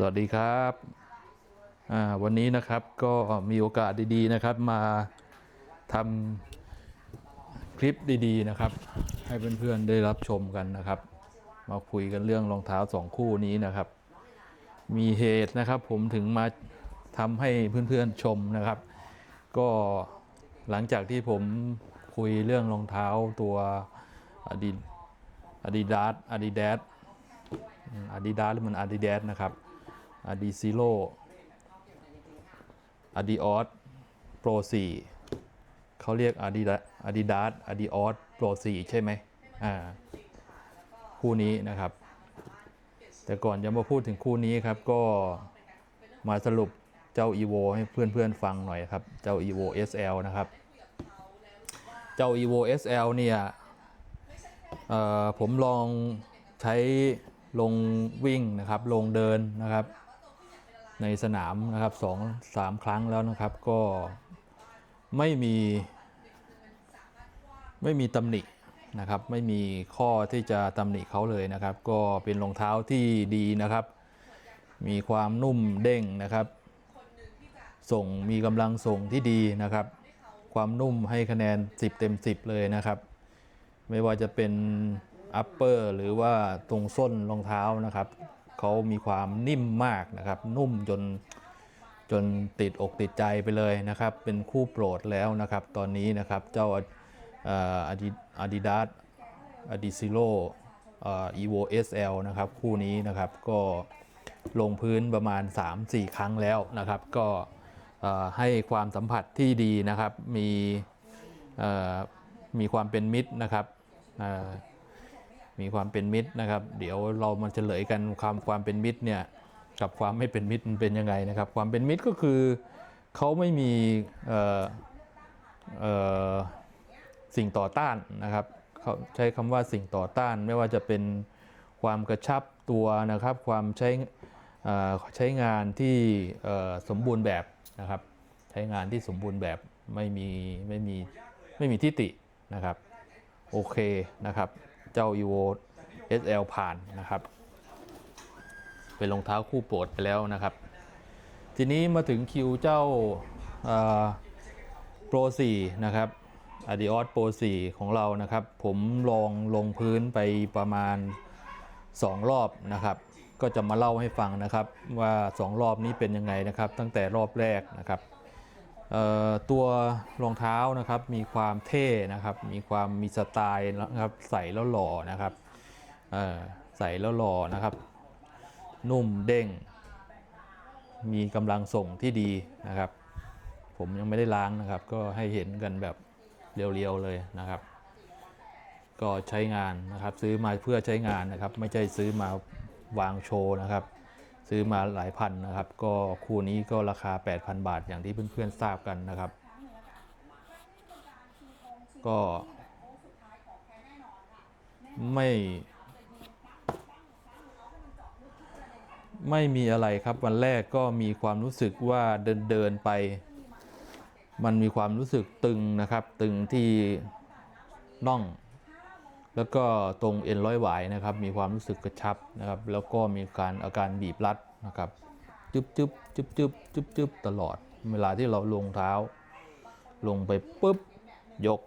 สวัสดีครับวันนี้นะครับก็มีโอกาสดีๆนะครับมาทำคลิปดีๆนะครับ ให้เพื่อนๆได้รับชมกันนะครับ มาคุยกันเรื่องรองเท้าสองคู่นี้นะครับ มีเหตุนะครับผมถึงมาทำให้เพื่อนๆชมนะครับ ก็หลังจากที่ผมคุยเรื่องรองเท้าตัวอดีอาดิดาสอาดิดาสอาดิดาสหรือมันอาดิดาสนะครับ อดิซิโลอดิออสโปร4เขาเรียกอาดิดาอาดิดาสอาดิออสโปร4ใช่ไหมอ่า คู่นี้นะครับ แต่ก่อนจะมาพูดถึงคู่นี้ครับ ก็มาสรุปเจ้า evo ให้เพื่อนๆฟังหน่อยครับ เจ้า evo sl นะครับ เจ้า evo sl เนี่ยเอ่อผมลองใช้ลงวิ่งนะครับ ลงเดินนะครับ ในสนามนะครับสองสามครั้งแล้วนะครับ ก็ไม่มี ไม่มีตำหนินะครับ ไม่มีข้อที่จะตำหนิเขาเลยนะครับ ก็เป็นรองเท้าที่ดีนะครับ มีความนุ่มเด้งนะครับ ส่งมีกำลังส่งที่ดีนะครับ ความนุ่มให้คะแนน 10 เต็ม 10 เลยนะครับ ไม่ว่าจะเป็นอัปเปอร์หรือว่าตรงส้นรองเท้านะครับ เขามีความนิ่มมากนะครับ นุ่มจนจนติดอกติดใจไปเลยนะครับ เป็นคู่โปรดแล้วนะครับ ตอนนี้นะครับเจ้าอาดิดาสอาดิซิโลอีโวเอสเอลนะครับ คู่นี้นะครับก็ลงพื้นประมาณ 3-4 ครั้งแล้วนะครับ ก็ให้ความสัมผัสที่ดีนะครับ มีมีความเป็นมิตรนะครับ มีความเป็นมิตรนะครับ เดี๋ยวเรามาเฉลยกันความความเป็นมิตรเนี่ยกับความไม่เป็นมิตรมันเป็นยังไงนะครับ ความเป็นมิตรก็คือเขาไม่มีสิ่งต่อต้านนะครับเขาใช้คำว่าสิ่งต่อต้าน ไม่ว่าจะเป็นความกระชับตัวนะครับ ความใช้ใช้งานที่สมบูรณ์แบบนะครับ ใช้งานที่สมบูรณ์แบบไม่มีไม่มีไม่มีทิฏฐินะครับ โอเคนะครับ จ้า evo sl ผ่านนะครับ เป็นรองเท้าคู่โปรดไปแล้วนะครับ ทีนี้มาถึงคิวเจ้าโปร4นะครับ Adios Pro 4ของเรานะครับ ผมลองลงพื้นไปประมาณ 2 รอบนะครับ ก็จะมาเล่าให้ฟังนะครับว่า 2 รอบนี้เป็นยังไงนะครับ ตั้งแต่รอบแรกนะครับ ตัวรองเท้านะครับมีความเท่นะครับ มีความมีสไตล์นะครับใส่แล้วหล่อนะครับใส่แล้วหล่อนะครับ นุ่มเด้ง มีกำลังส่งที่ดีนะครับ ผมยังไม่ได้ล้างนะครับ ก็ให้เห็นกันแบบเรียวๆเลยนะครับ ก็ใช้งานนะครับ ซื้อมาเพื่อใช้งานนะครับ ไม่ใช่ซื้อมาวางโชว์นะครับ ซื้อมาหลายพันนะครับ ก็คู่นี้ก็ราคา 8,000 บาทอย่างที่เพื่อนๆทราบกันนะครับ ก็ ไม่ไม่มีอะไรครับวันแรกก็มีความรู้สึกว่าเดินเดินไป มันมีความรู้สึกตึงนะครับ ตึงที่น่อง แล้วก็ตรงเอ็นร้อยหวายนะครับ มีความรู้สึกกระชับนะครับ แล้วก็มีการอาการบีบรัดนะครับจึ๊บจึ๊บจึ๊บจึ๊บจึ๊บจึ๊บตลอด เวลาที่เราลงเท้า ลงไปปุ๊บยก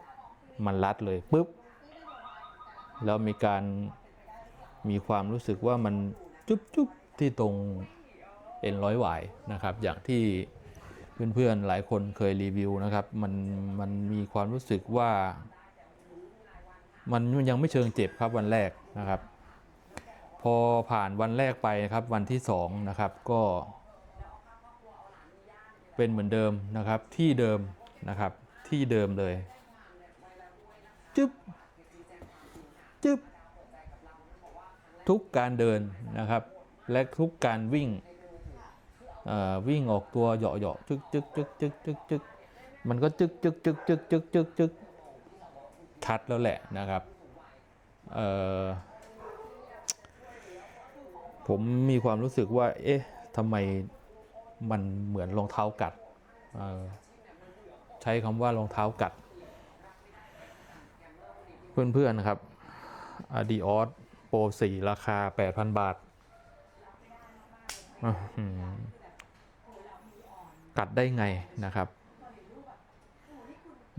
มันรัดเลยปุ๊บแล้วมีการมีความรู้สึกว่ามันจุ๊บจุ๊บที่ตรงเอ็นร้อยหวายนะครับ อย่างที่เพื่อนๆหลายคนเคยรีวิวนะครับ มันมันมีความรู้สึกว่า มันยังไม่เชิงเจ็บครับวันแรกนะครับ พอผ่านวันแรกไปนะครับวันที่สองนะครับก็ เป็นเหมือนเดิมนะครับที่เดิมนะครับที่เดิมเลยจึ๊บจึ๊บทุกการเดินนะครับ และทุกการวิ่งวิ่งออกตัวเหยาะเหาะจึ๊กจึ๊กจึ๊กจึ๊กจึกจึกมันก็จึ๊กจึ๊กจึ๊กจึ๊กจึ๊กจึ๊ก จึกชัดแล้วแหละนะครับผมมีความรู้สึกว่า เอ๊ะทำไมมันเหมือนรองเท้ากัด ใช้คำว่ารองเท้ากัด เพื่อนๆนครับ Adios Pro 4 ราคา 8,000 บาท กัดได้ไงนะครับ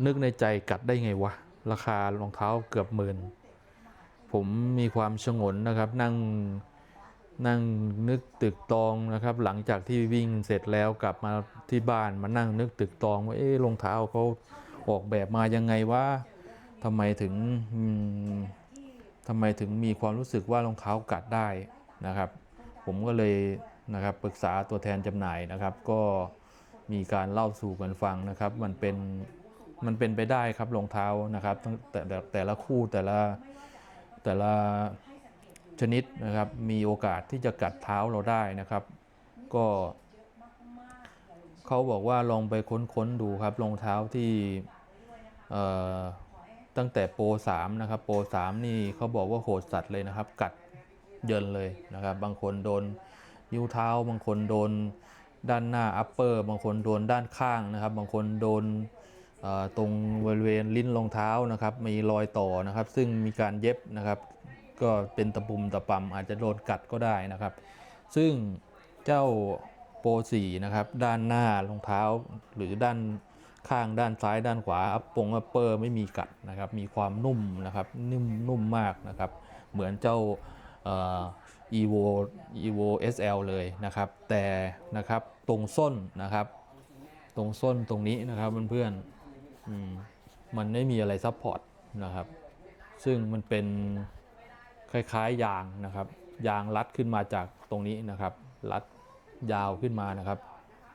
นึกในใจกัดได้ไงวะ ราคารองเท้าเกือบหมื่น ผมมีความชงนนะครับ นั่งนั่งนึกตึกตองนะครับ หลังจากที่วิ่งเสร็จแล้วกลับมาที่บ้านมานั่งนึกตึกตองว่าเอ๊ะรองเท้าเขาออกแบบมายังไงวะทำไมถึงอืมทำไมถึงมีความรู้สึกว่ารองเท้ากัดได้นะครับ ผมก็เลยนะครับปรึกษาตัวแทนจำหน่ายนะครับ ก็มีการเล่าสู่กันฟังนะครับ มันเป็น มันเป็นไปได้ครับรองเท้านะครับแต่แต่แต่ละคู่แต่ละแต่ละชนิดนะครับมีโอกาสที่จะกัดเท้าเราได้นะครับ ก็เขาบอกว่าลองไปค้นๆดูครับรองเท้าที่ตั้งแต่โปร3นะครับโปร3นี่เขาบอกว่าโหดสัตว์เลยนะครับ กัดเยินเลยนะครับ บางคนโดนนิ้วเท้า บางคนโดนด้านหน้าอัปเปอร์ บางคนโดนด้านข้างนะครับ บางคนโดน ตรงบริเวณลิ้นรองเท้านะครับมีรอยต่อนะครับ ซึ่งมีการเย็บนะครับ ก็เป็นตะปุ่มตะปำอาจจะโดนกัดก็ได้นะครับ ซึ่งเจ้าโปรสีนะครับ ด้านหน้ารองเท้า หรือด้านข้างด้านซ้ายด้านขวาอัปปงอัปเปอร์ไม่มีกัดนะครับ มีความนุ่มนะครับนุ่มนุ่มมากนะครับ เหมือนเจ้าอ่อ evo evo sl เลยนะครับ แต่นะครับตรงส้นนะครับ ตรงส้นตรงนี้นะครับเพื่อนๆอื มันไม่มีอะไรซับพอร์ตนะครับ ซึ่งมันเป็นคล้ายๆยางนะครับ ยางรัดขึ้นมาจากตรงนี้นะครับ รัดยาวขึ้นมานะครับ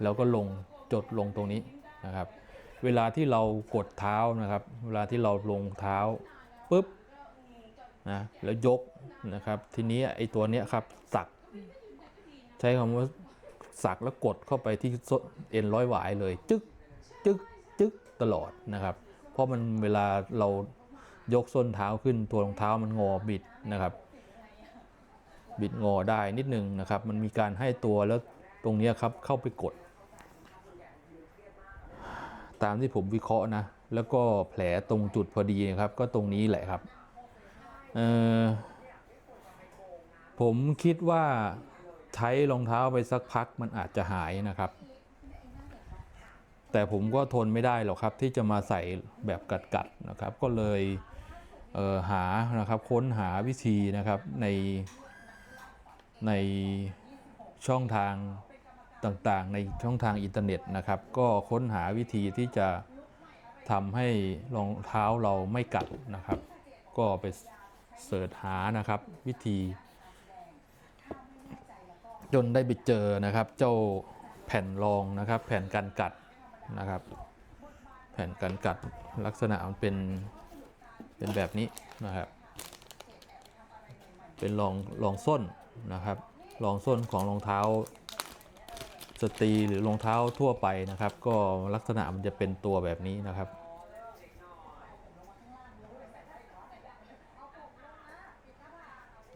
แล้วก็ลงจดลงตรงนี้นะครับ เวลาที่เรากดเท้านะครับ เวลาที่เราลงเท้าปุ๊บนะแล้วยกนะครับ ทีนี้ไอ้ตัวเนี้ยครับสัก ใช้คำว่าสักแล้วกดเข้าไปที่เอ็นร้อยหวายเลย จึ๊กจึ๊กจึ๊ก ตลอดนะครับ เพราะมันเวลาเรายกส้นเท้าขึ้นตัวรองเท้ามันงอบิดนะครับ บิดงอได้นิดนึงนะครับ มันมีการให้ตัวแล้วตรงเนี้ยครับเข้าไปกด ตามที่ผมวิเคราะห์นะ แล้วก็แผลตรงจุดพอดีนะครับ ก็ตรงนี้แหละครับผมคิดว่าใช้รองเท้าไปสักพักมันอาจจะหายนะครับ แต่ผมก็ทนไม่ได้หรอกครับ ที่จะมาใส่แบบกัดๆนะครับ ก็เลยเหานะครับค้นหาวิธีนะครับในในช่องทางต่างๆ ในช่องทางอินเทอร์เน็ตนะครับ ก็ค้นหาวิธีที่จะทำให้รองเท้าเราไม่กัดนะครับ ก็ไปเสิร์ชหานะครับวิธี จนได้ไปเจอนะครับ เจ้าแผ่นรองนะครับ แผ่นกันกัด นะครับ แผ่นกันกัดลักษณะมันเป็นเป็นแบบนี้นะครับ เป็นรองรองส้นนะครับรองส้นของรองเท้าสตรีหรือรองเท้าทั่วไปนะครับ ก็ลักษณะมันจะเป็นตัวแบบนี้นะครับ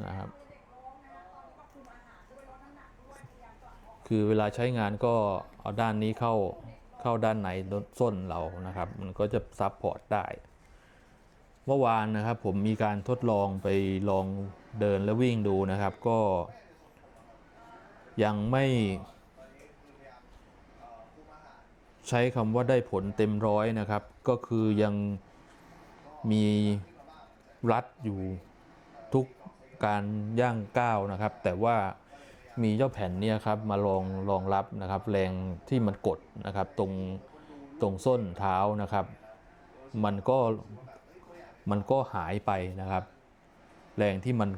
นะครับ คือเวลาใช้งานก็เอาด้านนี้เข้า เข้าด้านในส้นเรานะครับ มันก็จะซับพอร์ตได้ เมื่อวานนะครับผมมีการทดลองไปลองเดินและวิ่งดูนะครับก็ ยังไม่ ใช้คำว่าได้ผลเต็มร้อยนะครับ ก็คือยังมีรัดอยู่ทุกการย่างก้าวนะครับ แต่ว่า มีเจ้าแผ่นเนี่ยครับมารองรองรับนะครับแรงที่มันกดนะครับตรงตรงส้นเท้านะครับ มันก็มันก็หายไปนะครับ แรงที่มัน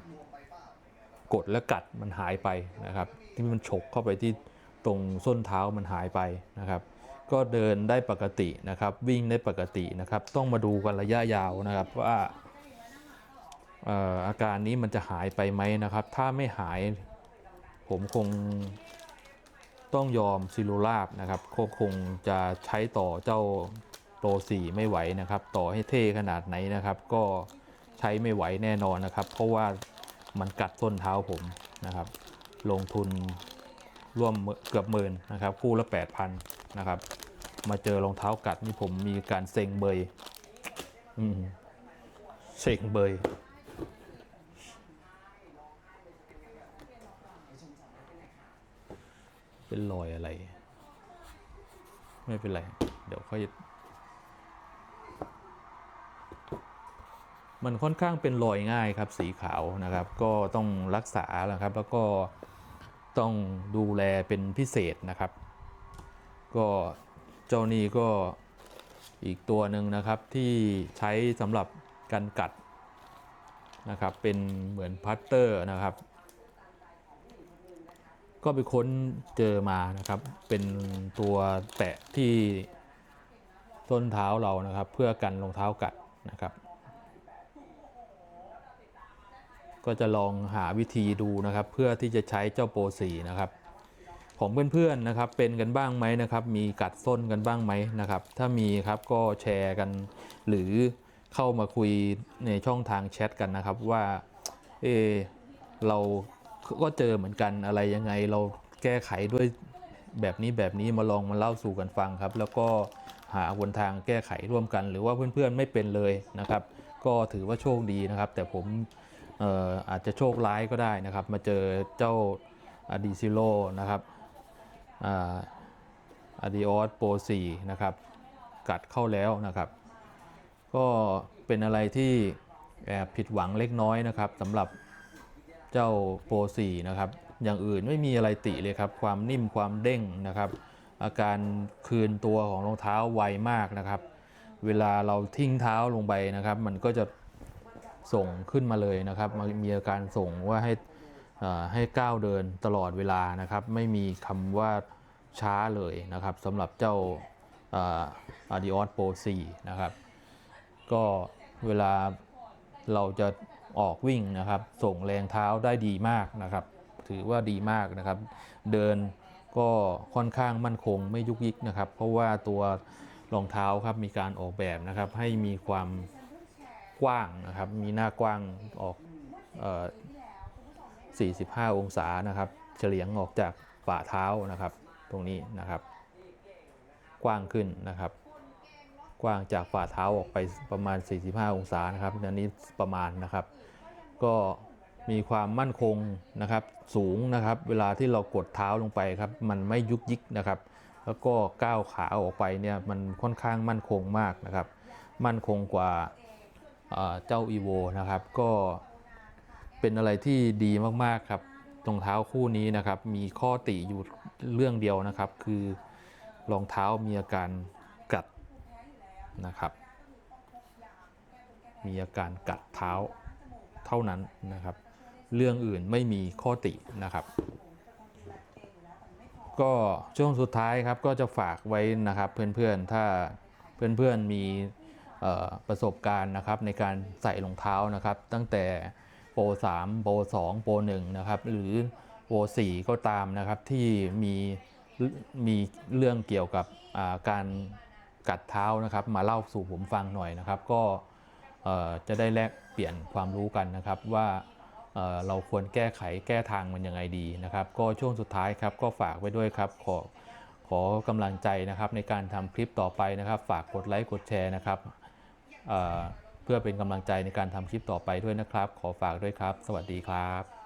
กดและกัดมันหายไปนะครับ ที่มันฉกเข้าไปที่ตรงส้นเท้ามันหายไปนะครับ ก็เดินได้ปกตินะครับ วิ่งได้ปกตินะครับ ต้องมาดูกันระยะยาวนะครับว่าอาการนี้มันจะหายไปไหมนะครับ ถ้าไม่หาย ผมคงต้องยอมซิลูลาบนะครับก็คงจะใช้ต่อเจ้าโตสี่ไม่ไหวนะครับ ต่อให้เท่ขนาดไหนนะครับ ก็ใช้ไม่ไหวแน่นอนนะครับ เพราะว่ามันกัดส้นเท้าผมนะครับ ลงทุนร่วมเกือบหมื่นนะครับ คู่ละ 8,000นะครับ มาเจอรองเท้ากัดนี่ผมมีการเซ็งเบย อืม เซ็งเบย เป็นรอยอะไร ไม่เป็นไร เดี๋ยวค่อยมันค่อนข้างเป็นรอยง่ายครับสีขาวนะครับ ก็ต้องรักษานะครับ แล้วก็ต้องดูแลเป็นพิเศษนะครับ ก็เจ้านี่ก็อีกตัวหนึ่งนะครับที่ใช้สำหรับการกัดนะครับ เป็นเหมือนพัตเตอร์นะครับ ก็ไปค้นเจอมานะครับ เป็นตัวแตะที่ต้นเท้าเรานะครับ เพื่อกันรองเท้ากัดนะครับ ก็จะลองหาวิธีดูนะครับ เพื่อที่จะใช้เจ้าโปรสีนะครับ ของเพื่อนๆนะครับ เป็นกันบ้างไหมนะครับ มีกัดส้นกันบ้างไหมนะครับ ถ้ามีครับก็แชร์กัน หรือเข้ามาคุยในช่องทางแชทกันนะครับว่าเออเรา ก็เจอเหมือนกันอะไรยังไงเราแก้ไขด้วยแบบนี้แบบนี้มาลองมาเล่าสู่กันฟังครับ แล้วก็หาวนทางแก้ไขร่วมกัน หรือว่าเพื่อนๆไม่เป็นเลยนะครับ ก็ถือว่าโชคดีนะครับ แต่ผมเอ่อาจจะโชคร้ายก็ได้นะครับ มาเจอเจ้าอดีซิโลนะครับอาดิออสโปร4นะครับ กัดเข้าแล้วนะครับ ก็เป็นอะไรที่แอบผิดหวังเล็กน้อยนะครับสำหรับ เจ้าโปร4นะครับ อย่างอื่นไม่มีอะไรติเลยครับ ความนิ่มความเด้งนะครับ อาการคืนตัวของรองเท้าไวมากนะครับ เวลาเราทิ้งเท้าลงไปนะครับ มันก็จะส่งขึ้นมาเลยนะครับมันมีอาการส่งว่าให้ให้ก้าวเดินตลอดเวลานะครับ ไม่มีคำว่าช้าเลยนะครับสำหรับเจ้าอาดิออสโปร4นะครับ ก็เวลาเราจะ ออกวิ่งนะครับ ส่งแรงเท้าได้ดีมากนะครับ ถือว่าดีมากนะครับ เดินก็ค่อนข้างมั่นคงไม่ยุกยิกนะครับ เพราะว่าตัวรองเท้าครับมีการออกแบบนะครับ ให้มีความกว้างนะครับ มีหน้ากว้างออกออ45 องศานะครับ เฉลียงออกจากฝ่าเท้านะครับ ตรงนี้นะครับ กว้างขึ้นนะครับ กว้างจากฝ่าเท้าออกไปประมาณ 45 องศานะครับอันนี้ประมาณนะครับ ก็มีความมั่นคงนะครับสูงนะครับ เวลาที่เรากดเท้าลงไปครับ มันไม่ยุกยิกนะครับ แล้วก็ก้าวขาออกไปเนี่ยมันค่อนข้างมั่นคงมากนะครับ มั่นคงกว่าเจ้า EVO นะครับ ก็เป็นอะไรที่ดีมากๆครับรองเท้าคู่นี้นะครับ มีข้อติอยู่เรื่องเดียวนะครับ คือรองเท้ามีอาการกัดนะครับ มีอาการกัดเท้า ท่านั้นนะครับ เรื่องอื่นไม่มีข้อตินะครับ ก็ช่วงสุดท้ายครับก็จะฝากไว้นะครับเพื่อนๆถ้าเพื่อนๆมีประสบการณ์นะครับในการใส่รองเท้านะครับ ตั้งแต่โปร3โปร2โปร1นะครับ หรือโปร4ก็ตามนะครับที่มีมีเรื่องเกี่ยวกับการกัดเท้านะครับ มาเล่าสู่ผมฟังหน่อยนะครับ ก็ จะได้แลกเปลี่ยนความรู้กันนะครับว่าเเราควรแก้ไขแก้ทางมันยังไงดีนะครับ ก็ช่วงสุดท้ายครับก็ฝากไว้ด้วยครับขอขอกำลังใจนะครับในการทำคลิปต่อไปนะครับ ฝากกดไลค์กดแชร์นะครับเเพื่อเป็นกำลังใจในการทำคลิปต่อไปด้วยนะครับ ขอฝากด้วยครับ สวัสดีครับ